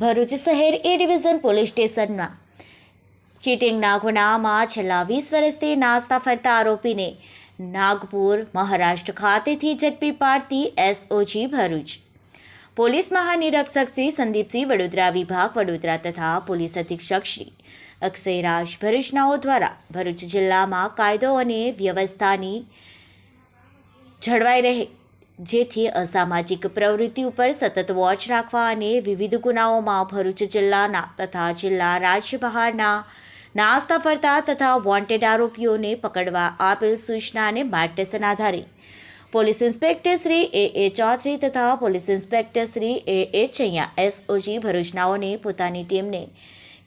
ભરૂચ શહેર એ division police સ્ટેશનમાં. ચીટિંગના ગુનામાં છેલ્લા વીસ વર્ષથી નાસ્તા ફરતા આરોપીને નાગપુર, મહારાષ્ટ્ર ખાતેથી ઝડપી પાડતી એસઓજી ભરૂચ. પોલીસ મહાનિરીક્ષક શ્રી સંદીપસિંહ વડોદરા વિભાગ વડોદરા તથા પોલીસ અધિક્ષક શ્રી અક્ષયરાજ ભરૂચનાઓ દ્વારા ભરૂચ જિલ્લામાં કાયદો અને વ્યવસ્થાની જળવાઈ રહે જેથી અસામાજિક પ્રવૃત્તિ ઉપર સતત વોચ રાખવા અને વિવિધ ગુનાઓમાં ભરૂચ જિલ્લાના તથા જિલ્લા રાજ્ય બહારના નાસ્તા ફરતા તથા વોન્ટેડ આરોપીઓને પકડવા આપેલ સૂચના અને માર્ગદર્શન આધારે police inspector Shri A A Chaudhari તથા police inspector Shri A A Chaiya SOG ભરૂચનાઓને પોતાની ટીમને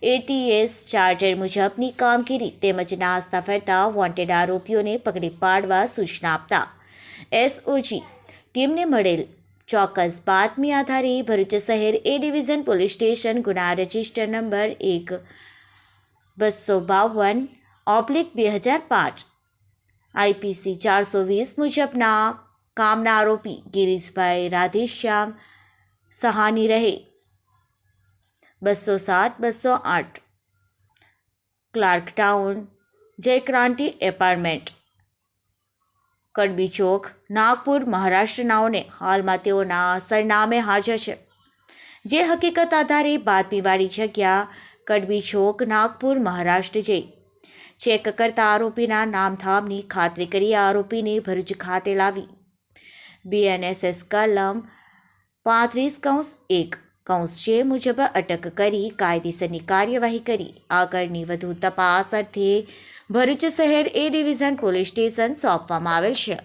એટીએસ ચાર્ટર મુજબની કામગીરી તેમજ નાસ્તા ફરતા વોન્ટેડ આરોપીઓને પકડી પાડવા સૂચના આપતા એસઓજી ટીમને મળેલ ચોક્કસ બાતમી આધારે ભરૂચ શહેર એ ડિવિઝન પોલીસ સ્ટેશન ગુના રજિસ્ટર નંબર એક બસો બાવન ઓબ્લિક બે હજાર પાંચ આઈપીસી ચારસો વીસ મુજબના કામના આરોપી ગિરીશભાઈ રાધેશ્યામ સહાની રહે બસો સાત બસો આઠ ક્લાર્ક ટાઉન જય ક્રાંતિ એપાર્ટમેન્ટ કડબી ચોક નાગપુર મહારાષ્ટ્રનાઓને હાલમાં તેઓના સરનામે હાજર છે. જે હકીકત આધારે બાતમીવાળી જગ્યા, કડબી ચોક નાગપુર, મહારાષ્ટ્ર જઈ. ચેક કરતા આરોપીના નામધામની ખાતરી કરી આરોપીને ભરૂચ ખાતે લાવી. બીએનએસએસ કલમ પાંત્રીસ કૌંસ એક કૌંસ જે મુજબ અટક કરી કાયદેસરની કાર્યવાહી કરી. આગળની વધુ તપાસ અર્થે ભરૂચ શહેર એ ડિવિઝન પોલીસ સ્ટેશન સોંપવામાં આવેલ છે.